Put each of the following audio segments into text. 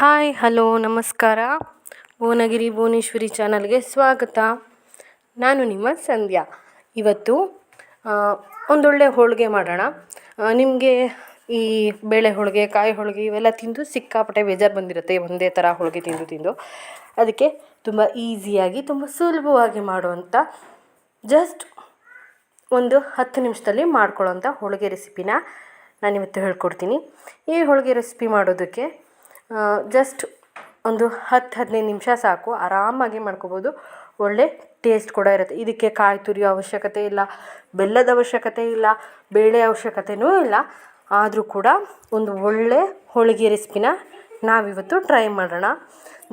Hi, hello, ನಮಸ್ಕಾರ. ಭುವನಗಿರಿ ಭುವನೇಶ್ವರಿ ಚಾನಲ್ಗೆ ಸ್ವಾಗತ. ನಾನು ನಿಮ್ಮ ಸಂಧ್ಯಾ. ಇವತ್ತು ಒಂದೊಳ್ಳೆ ಹೋಳಿಗೆ ಮಾಡೋಣ. ನಿಮಗೆ ಈ ಬೇಳೆ ಹೋಳಿಗೆ, ಕಾಯಿ ಹೋಳಿಗೆ ಇವೆಲ್ಲ ತಿಂದು ಸಿಕ್ಕಾಪಟ್ಟೆ ಬೇಜಾರು ಬಂದಿರುತ್ತೆ. ಒಂದೇ ಥರ ಹೋಳಿಗೆ ತಿಂದು ತಿಂದು. ಅದಕ್ಕೆ ತುಂಬ ಈಸಿಯಾಗಿ, ತುಂಬ ಸುಲಭವಾಗಿ ಮಾಡುವಂಥ ಜಸ್ಟ್ ಒಂದು ಹತ್ತು ನಿಮಿಷದಲ್ಲಿ ಮಾಡ್ಕೊಳ್ಳೋಂಥ ಹೋಳಿಗೆ ರೆಸಿಪಿನ ನಾನಿವತ್ತು ಹೇಳ್ಕೊಡ್ತೀನಿ. ಈ ಹೋಳಿಗೆ ರೆಸಿಪಿ ಮಾಡೋದಕ್ಕೆ ಜಸ್ಟ್ ಒಂದು ಹತ್ತು, ಹದಿನೈದು ನಿಮಿಷ ಸಾಕು. ಆರಾಮಾಗಿ ಮಾಡ್ಕೋಬೋದು. ಒಳ್ಳೆ ಟೇಸ್ಟ್ ಕೂಡ ಇರುತ್ತೆ. ಇದಕ್ಕೆ ಕಾಯಿ ತುರಿಯೋ ಅವಶ್ಯಕತೆ ಇಲ್ಲ, ಬೆಲ್ಲದ ಅವಶ್ಯಕತೆ ಇಲ್ಲ, ಬೇಳೆ ಅವಶ್ಯಕತೆಯೂ ಇಲ್ಲ. ಆದರೂ ಕೂಡ ಒಂದು ಒಳ್ಳೆ ಹೋಳಿಗೆ ರೆಸಿಪಿನ ನಾವಿವತ್ತು ಟ್ರೈ ಮಾಡೋಣ.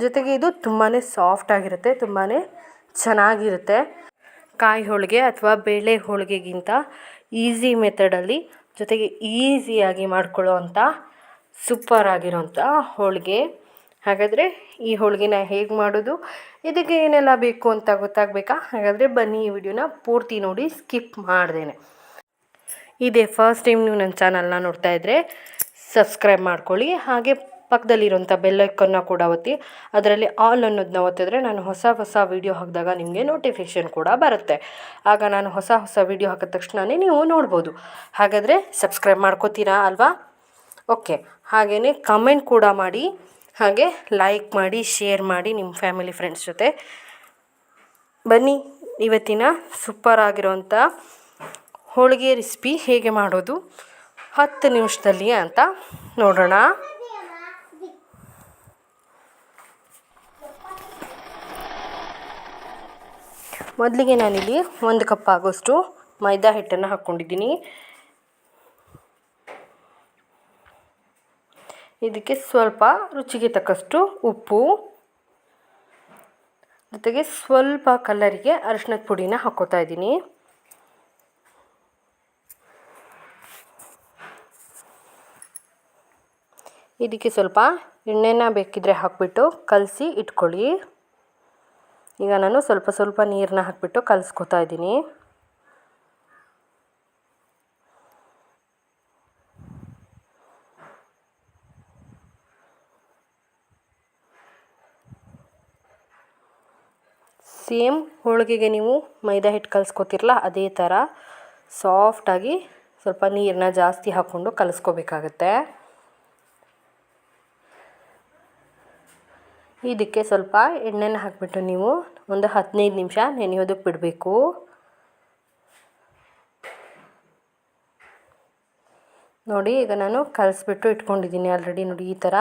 ಜೊತೆಗೆ ಇದು ತುಂಬಾ ಸಾಫ್ಟಾಗಿರುತ್ತೆ ತುಂಬಾ ಚೆನ್ನಾಗಿರುತ್ತೆ. ಕಾಯಿ ಹೋಳಿಗೆ ಅಥವಾ ಬೇಳೆ ಹೋಳಿಗೆಗಿಂತ ಈಸಿ ಮೆಥಡಲ್ಲಿ ಜೊತೆಗೆ ಈಸಿಯಾಗಿ ಮಾಡ್ಕೊಳ್ಳೋ ಅಂಥ ಸೂಪರ್ ಆಗಿರೋಂಥ ಹೋಳಿಗೆ. ಹಾಗಾದರೆ ಈ ಹೋಳಿಗೆನ ಹೇಗೆ ಮಾಡೋದು? ಇದಕ್ಕೆ ಏನೆಲ್ಲ ಬೇಕು ಅಂತ ಗೊತ್ತಾಗಬೇಕಾ? ಹಾಗಾದರೆ ಬನ್ನಿ ಈ ವಿಡಿಯೋನ ಪೂರ್ತಿ ನೋಡಿ ಸ್ಕಿಪ್ ಮಾಡ್ದೇನೆ. ಇದೇ ಫಸ್ಟ್ ಟೈಮ್ ನೀವು ನನ್ನ ಚಾನಲ್ನ ನೋಡ್ತಾ ಇದ್ದರೆ ಸಬ್ಸ್ಕ್ರೈಬ್ ಮಾಡ್ಕೊಳ್ಳಿ. ಹಾಗೆ ಪಕ್ಕದಲ್ಲಿರುವಂಥ ಬೆಲ್ಲೈಕನ್ನ ಕೂಡ ಒತ್ತಿ. ಅದರಲ್ಲಿ ಆಲ್ ಅನ್ನೋದನ್ನ ಒತ್ತಿದ್ರೆ ನಾನು ಹೊಸ ಹೊಸ ವೀಡಿಯೋ ಹಾಕಿದಾಗ ನಿಮಗೆ ನೋಟಿಫಿಕೇಷನ್ ಕೂಡ ಬರುತ್ತೆ. ಆಗ ನಾನು ಹೊಸ ಹೊಸ ವೀಡಿಯೋ ಹಾಕಿದ ತಕ್ಷಣವೇ ನೀವು ನೋಡ್ಬೋದು. ಹಾಗಾದರೆ ಸಬ್ಸ್ಕ್ರೈಬ್ ಮಾಡ್ಕೋತೀರಾ ಅಲ್ವಾ? ಓಕೆ ಹಾಗೆಯೇ ಕಮೆಂಟ್ ಕೂಡ ಮಾಡಿ, ಹಾಗೆ ಲೈಕ್ ಮಾಡಿ ಶೇರ್ ಮಾಡಿ ನಿಮ್ಮ ಫ್ಯಾಮಿಲಿ ಫ್ರೆಂಡ್ಸ್ ಜೊತೆ. ಬನ್ನಿ, ಇವತ್ತಿನ ಸೂಪರ್ ಆಗಿರೋಂಥ ಹೋಳಿಗೆ ರೆಸಿಪಿ ಹೇಗೆ ಮಾಡೋದು ಹತ್ತು ನಿಮಿಷದಲ್ಲಿ ಅಂತ ನೋಡೋಣ. ಮೊದಲಿಗೆ ನಾನಿಲ್ಲಿ ಒಂದು ಕಪ್ ಆಗೋಷ್ಟು ಮೈದಾ ಹಿಟ್ಟನ್ನು ಹಾಕ್ಕೊಂಡಿದ್ದೀನಿ. ಇದಕ್ಕೆ ಸ್ವಲ್ಪ ರುಚಿಗೆ ತಕ್ಕಷ್ಟು ಉಪ್ಪು. ಜೊತೆಗೆ ಸ್ವಲ್ಪ ಕಲರಿಗೆ ಅರಿಶಿನದ ಪುಡಿನ ಹಾಕೋತಾ ಇದ್ದೀನಿ. ಇದಕ್ಕೆ ಸ್ವಲ್ಪ ಎಣ್ಣೆನ ಬೇಕಿದ್ರೆ ಹಾಕಿಬಿಟ್ಟು ಕಲಸಿ ಇಟ್ಕೊಳ್ಳಿ. ಈಗ ನಾನು ಸ್ವಲ್ಪ ಸ್ವಲ್ಪ ನೀರನ್ನ ಹಾಕಿಬಿಟ್ಟು ಕಲಸ್ಕೊತಾ ಇದ್ದೀನಿ. ಸೇಮ್ ಹೋಳಿಗೆಗೆ ನೀವು ಮೈದಾ ಹಿಟ್ಟು ಕಲಿಸ್ಕೊತಿರಲ್ಲ ಅದೇ ಥರ ಸಾಫ್ಟಾಗಿ ಸ್ವಲ್ಪ ನೀರನ್ನ ಜಾಸ್ತಿ ಹಾಕ್ಕೊಂಡು ಕಲಿಸ್ಕೋಬೇಕಾಗತ್ತೆ. ಇದಕ್ಕೆ ಸ್ವಲ್ಪ ಎಣ್ಣೆನ ಹಾಕಿಬಿಟ್ಟು ನೀವು ಒಂದು ಹದಿನೈದು ನಿಮಿಷ ನೆನೆಯೋದಕ್ಕೆ ಬಿಡಬೇಕು. ನೋಡಿ, ಈಗ ನಾನು ಕಲಿಸ್ಬಿಟ್ಟು ಇಟ್ಕೊಂಡಿದ್ದೀನಿ ಆಲ್ರೆಡಿ ನೋಡಿ ಈ ಥರ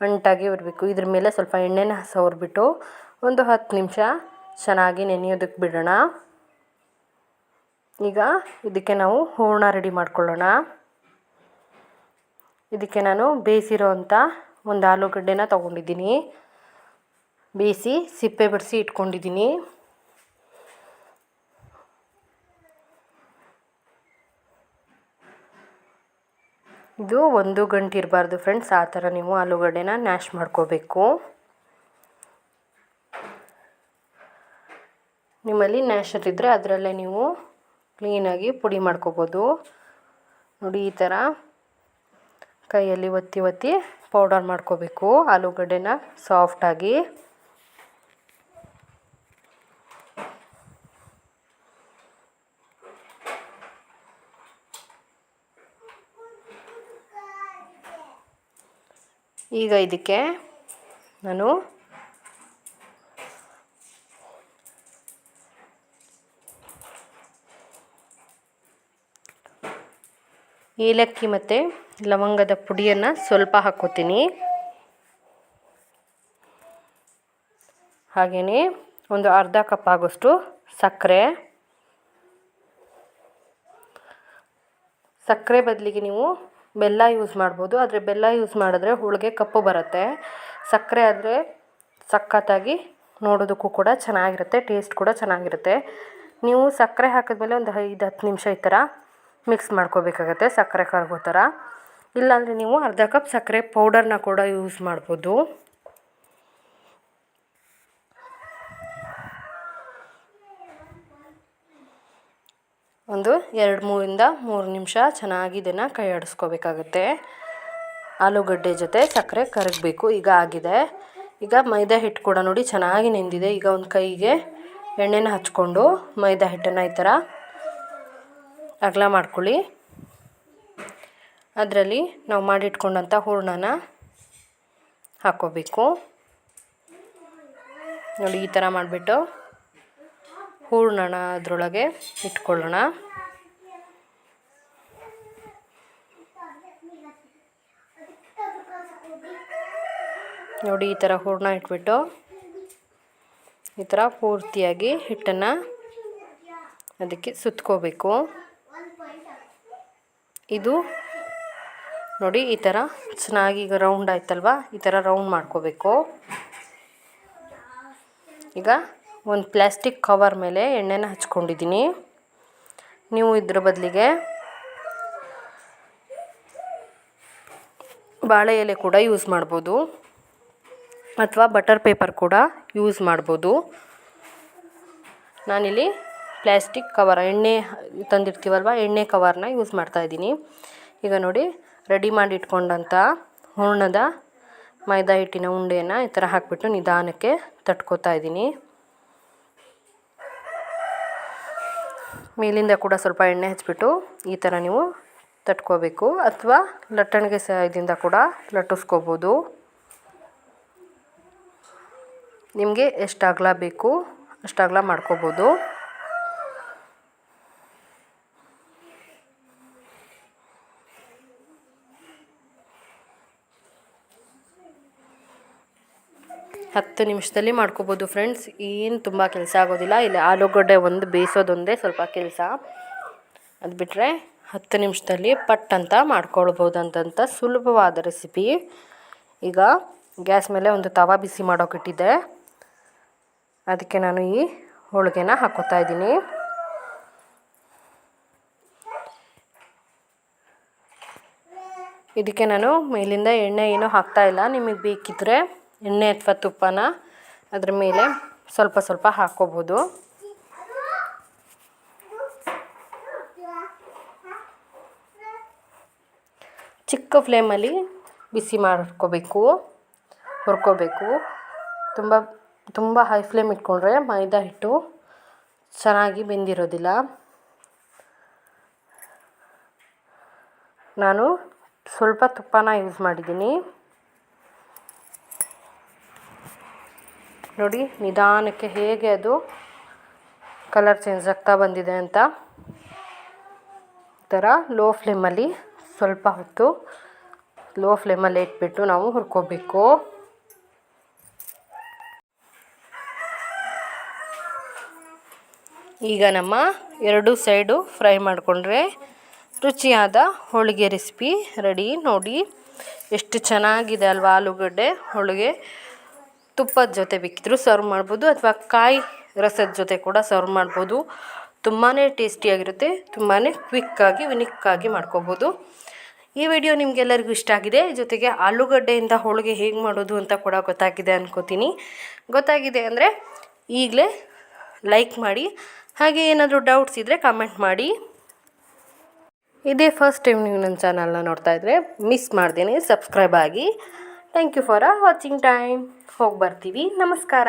ಅಂಟಾಗಿ ಬರಬೇಕು ಇದ್ರ ಮೇಲೆ ಸ್ವಲ್ಪ ಎಣ್ಣೆನ ಸವರ್ಬಿಟ್ಟು ಒಂದು ಹತ್ತು ನಿಮಿಷ ಚೆನ್ನಾಗಿ ನೆನೆಯೋದಕ್ಕೆ ಬಿಡೋಣ. ಈಗ ಇದಕ್ಕೆ ನಾವು ಹೂರ್ಣ ರೆಡಿ ಮಾಡ್ಕೊಳ್ಳೋಣ. ಇದಕ್ಕೆ ನಾನು ಬೇಯಿಸಿರೋ ಅಂಥ ಒಂದು ಆಲೂಗಡ್ಡೆನ ತೊಗೊಂಡಿದ್ದೀನಿ. ಬೇಯಿಸಿ ಸಿಪ್ಪೆ ಬಿಡಿಸಿ ಇಟ್ಕೊಂಡಿದ್ದೀನಿ. ಇದು ಒಂದು ಗಂಟೆ ಇರಬಾರ್ದು ಫ್ರೆಂಡ್ಸ್, ಆ ಥರ ನೀವು ಆಲೂಗಡ್ಡೆನ ನ್ಯಾಶ್ ಮಾಡ್ಕೋಬೇಕು. ನಿಮ್ಮಲ್ಲಿ ನ್ಯಾಷರ್ ಇದ್ದರೆ ಅದರಲ್ಲೇ ನೀವು ಕ್ಲೀನಾಗಿ ಪುಡಿ ಮಾಡ್ಕೋಬೋದು. ನೋಡಿ ಈ ಥರ ಕೈಯಲ್ಲಿ ಒತ್ತಿ ಒತ್ತಿ ಪೌಡರ್ ಮಾಡ್ಕೋಬೇಕು. ಆಲೂಗಡ್ಡೆನ ಸಾಫ್ಟಾಗಿ ಈಗ ಇದಕ್ಕೆ ನಾನು ಏಲಕ್ಕಿ ಮತ್ತು ಲವಂಗದ ಪುಡಿಯನ್ನು ಸ್ವಲ್ಪ ಹಾಕ್ಕೋತೀನಿ ಹಾಗೆಯೇ ಒಂದು ಅರ್ಧ ಕಪ್ ಆಗೋಷ್ಟು ಸಕ್ಕರೆ. ಸಕ್ಕರೆ ಬದಲಿಗೆ ನೀವು ಬೆಲ್ಲ ಯೂಸ್ ಮಾಡ್ಬೋದು. ಆದರೆ ಬೆಲ್ಲ ಯೂಸ್ ಮಾಡಿದ್ರೆ ಹೋಳಿಗೆ ಕಪ್ಪು ಬರುತ್ತೆ. ಸಕ್ಕರೆ ಆದರೆ ಸಖತ್ತಾಗಿ ನೋಡೋದಕ್ಕೂ ಕೂಡ ಚೆನ್ನಾಗಿರುತ್ತೆ ಟೇಸ್ಟ್ ಕೂಡ ಚೆನ್ನಾಗಿರುತ್ತೆ. ನೀವು ಸಕ್ಕರೆ ಹಾಕಿದ್ಮೇಲೆ ಒಂದು ಐದು ಹತ್ತು ನಿಮಿಷ ಈ ಥರ ಮಿಕ್ಸ್ ಮಾಡ್ಕೋಬೇಕಾಗತ್ತೆ ಸಕ್ಕರೆ ಕರಗೋ ಥರ ಇಲ್ಲಾಂದರೆ ನೀವು ಅರ್ಧ ಕಪ್ ಸಕ್ಕರೆ ಪೌಡರ್ನ ಕೂಡ ಯೂಸ್ ಮಾಡ್ಬೋದು. ಒಂದು ಎರಡು ಮೂರಿಂದ ಮೂರು ನಿಮಿಷ ಚೆನ್ನಾಗಿ ಇದನ್ನು ಕೈ ಆಡಿಸ್ಕೋಬೇಕಾಗತ್ತೆ. ಆಲೂಗಡ್ಡೆ ಜೊತೆ ಸಕ್ಕರೆ ಕರಗಬೇಕು, ಈಗ ಆಗಿದೆ. ಈಗ ಮೈದಾ ಹಿಟ್ಟು ಕೂಡ ನೋಡಿ ಚೆನ್ನಾಗಿ ನೆಂದಿದೆ. ಈಗ ಒಂದು ಕೈಗೆ ಎಣ್ಣೆನ ಹಚ್ಕೊಂಡು ಮೈದಾ ಹಿಟ್ಟನ್ನು ಈ ಥರ ಅಗಲ ಮಾಡ್ಕೊಳ್ಳಿ. ಅದರಲ್ಲಿ ನಾವು ಮಾಡಿಟ್ಕೊಂಡಂಥ ಹೂರಣನ ಹಾಕ್ಕೋಬೇಕು. ನೋಡಿ, ಈ ಥರ ಮಾಡಿಬಿಟ್ಟು ಹೂರಣನ ಅದರೊಳಗೆ ಇಟ್ಕೊಳ್ಳೋಣ. ನೋಡಿ, ಈ ಥರ ಹೂರಣ ಇಟ್ಬಿಟ್ಟು ಈ ಥರ ಪೂರ್ತಿಯಾಗಿ ಹಿಟ್ಟನ್ನು ಅದಕ್ಕೆ ಸುತ್ಕೋಬೇಕು. ಇದು ನೋಡಿ, ಈ ಥರ ಚೆನ್ನಾಗಿ ಈಗ ರೌಂಡ್ ಆಯ್ತಲ್ವಾ? ಈ ಥರ ರೌಂಡ್ ಮಾಡ್ಕೋಬೇಕು. ಈಗ ಒಂದು ಪ್ಲ್ಯಾಸ್ಟಿಕ್ ಕವರ್ ಮೇಲೆ ಎಣ್ಣೆನ ಹಚ್ಕೊಂಡಿದ್ದೀನಿ. ನೀವು ಇದ್ರ ಬದಲಿಗೆ ಬಾಳೆ ಎಲೆ ಕೂಡ ಯೂಸ್ ಮಾಡ್ಬೋದು. ಅಥವಾ ಬಟರ್ ಪೇಪರ್ ಕೂಡ ಯೂಸ್ ಮಾಡ್ಬೋದು. ನಾನಿಲ್ಲಿ ಪ್ಲ್ಯಾಸ್ಟಿಕ್ ಕವರ್, ಎಣ್ಣೆ ತಂದಿರ್ತೀವಲ್ವ, ಎಣ್ಣೆ ಕವರ್ನ ಯೂಸ್ ಮಾಡ್ತಾ ಇದ್ದೀನಿ. ಈಗ ನೋಡಿ, ರೆಡಿ ಮಾಡಿ ಇಟ್ಕೊಂಡಂಥ ಹೂರ್ಣದ ಮೈದಾ ಹಿಟ್ಟಿನ ಉಂಡೆಯನ್ನು ಈ ಥರ ಹಾಕಿಬಿಟ್ಟು ನಿಧಾನಕ್ಕೆ ತಟ್ಕೋತಾ ಇದ್ದೀನಿ. ಮೇಲಿಂದ ಕೂಡ ಸ್ವಲ್ಪ ಎಣ್ಣೆ ಹಚ್ಚಿಬಿಟ್ಟು ಈ ಥರ ನೀವು ತಟ್ಕೋಬೇಕು. ಅಥವಾ ಲಟ್ಟಣಿಗೆ ಸಹಾಯದಿಂದ ಕೂಡ ಲಟ್ಟಿಸ್ಕೋಬೋದು. ನಿಮಗೆ ಎಷ್ಟು ಅಗಲ ಬೇಕು ಅಷ್ಟು ಅಗಲ ಮಾಡ್ಕೋಬೋದು. ಹತ್ತು ನಿಮಿಷದಲ್ಲಿ ಮಾಡ್ಕೋಬೋದು ಫ್ರೆಂಡ್ಸ್ ಏನು ತುಂಬ ಕೆಲಸ ಆಗೋದಿಲ್ಲ. ಇಲ್ಲಿ ಆಲೂಗಡ್ಡೆ ಒಂದು ಬೇಯಿಸೋದೊಂದೇ ಸ್ವಲ್ಪ ಕೆಲಸ. ಅದು ಬಿಟ್ಟರೆ ಹತ್ತು ನಿಮಿಷದಲ್ಲಿ ಪಟ್ ಅಂತ ಮಾಡ್ಕೊಳ್ಬೋದಂತಂತ ಸುಲಭವಾದ ರೆಸಿಪಿ ಈಗ ಗ್ಯಾಸ್ ಮೇಲೆ ಒಂದು ತವಾ ಬಿಸಿ ಮಾಡೋಕ್ಕಿಟ್ಟಿದ್ದೆ ಅದಕ್ಕೆ ನಾನು ಈ ಹೋಳಿಗೆನ ಹಾಕೋತಾ ಇದ್ದೀನಿ. ಇದಕ್ಕೆ ನಾನು ಮೇಲಿಂದ ಎಣ್ಣೆ ಏನೂ ಹಾಕ್ತಾ ಇಲ್ಲ. ನಿಮಗೆ ಬೇಕಿದ್ದರೆ ಎಣ್ಣೆ ಅಥವಾ ತುಪ್ಪನ ಅದ್ರ ಮೇಲೆ ಸ್ವಲ್ಪ ಸ್ವಲ್ಪ ಹಾಕ್ಕೋಬೋದು ಚಿಕ್ಕ ಫ್ಲೇಮಲ್ಲಿ ಬಿಸಿ ಮಾಡ್ಕೋಬೇಕು, ಹುರ್ಕೋಬೇಕು. ತುಂಬ ತುಂಬ ಹೈ ಫ್ಲೇಮ್ ಇಟ್ಕೊಂಡ್ರೆ ಮೈದಾ ಹಿಟ್ಟು ಚೆನ್ನಾಗಿ ಬೆಂದಿರೋದಿಲ್ಲ. ನಾನು ಸ್ವಲ್ಪ ತುಪ್ಪನ ಯೂಸ್ ಮಾಡಿದ್ದೀನಿ. ನೋಡಿ, ನಿಧಾನಕ್ಕೆ ಹೇಗೆ ಅದು ಕಲರ್ ಚೇಂಜ್ ಆಗ್ತಾ ಬಂದಿದೆ ಅಂತ. ಥರ ಲೋ ಫ್ಲೇಮಲ್ಲಿ ಸ್ವಲ್ಪ ಹೊತ್ತು ಲೋ ಫ್ಲೇಮಲ್ಲಿ ಇಟ್ಬಿಟ್ಟು ನಾವು ಹುರ್ಕೋಬೇಕು. ಈಗ ನಮ್ಮ ಎರಡು ಸೈಡು ಫ್ರೈ ಮಾಡಿಕೊಂಡ್ರೆ ರುಚಿಯಾದ ಹೋಳಿಗೆ ರೆಸಿಪಿ ರೆಡಿ ನೋಡಿ, ಎಷ್ಟು ಚೆನ್ನಾಗಿದೆ ಅಲ್ವಾ ಆಲೂಗಡ್ಡೆ, ಹೋಳಿಗೆ. ತುಪ್ಪದ ಜೊತೆ ಬೇಕಿದ್ದರೂ ಸರ್ವ್ ಮಾಡ್ಬೋದು ಅಥವಾ ಕಾಯಿ ರಸದ ಜೊತೆ ಕೂಡ ಸರ್ವ್ ಮಾಡ್ಬೋದು. ತುಂಬಾ ಟೇಸ್ಟಿಯಾಗಿರುತ್ತೆ ತುಂಬಾ ಕ್ವಿಕ್ಕಾಗಿ ವಿನಿಕ್ಕಾಗಿ ಮಾಡ್ಕೋಬೋದು. ಈ ವಿಡಿಯೋ ನಿಮಗೆಲ್ಲರಿಗೂ ಇಷ್ಟ ಆಗಿದೆ, ಜೊತೆಗೆ ಆಲೂಗಡ್ಡೆಯಿಂದ ಹೋಳಿಗೆ ಹೇಗೆ ಮಾಡೋದು ಅಂತ ಕೂಡ ಗೊತ್ತಾಗಿದೆ ಅನ್ಕೋತೀನಿ. ಗೊತ್ತಾಗಿದೆ ಅಂದರೆ ಈಗಲೇ ಲೈಕ್ ಮಾಡಿ, ಹಾಗೆ ಏನಾದರೂ ಡೌಟ್ಸ್ ಇದ್ದರೆ ಕಮೆಂಟ್ ಮಾಡಿ. ಇದೇ ಫಸ್ಟ್ ಟೈಮ್ ನೀವು ನನ್ನ ಚಾನಲ್ನ ನೋಡ್ತಾ ಇದ್ದರೆ ಮಿಸ್ ಮಾಡ್ದೇನೆ ಸಬ್ಸ್ಕ್ರೈಬ್ ಆಗಿ. Thank you for watching time ಹೋಗಿ ಬರ್ತೀವಿ ನಮಸ್ಕಾರ.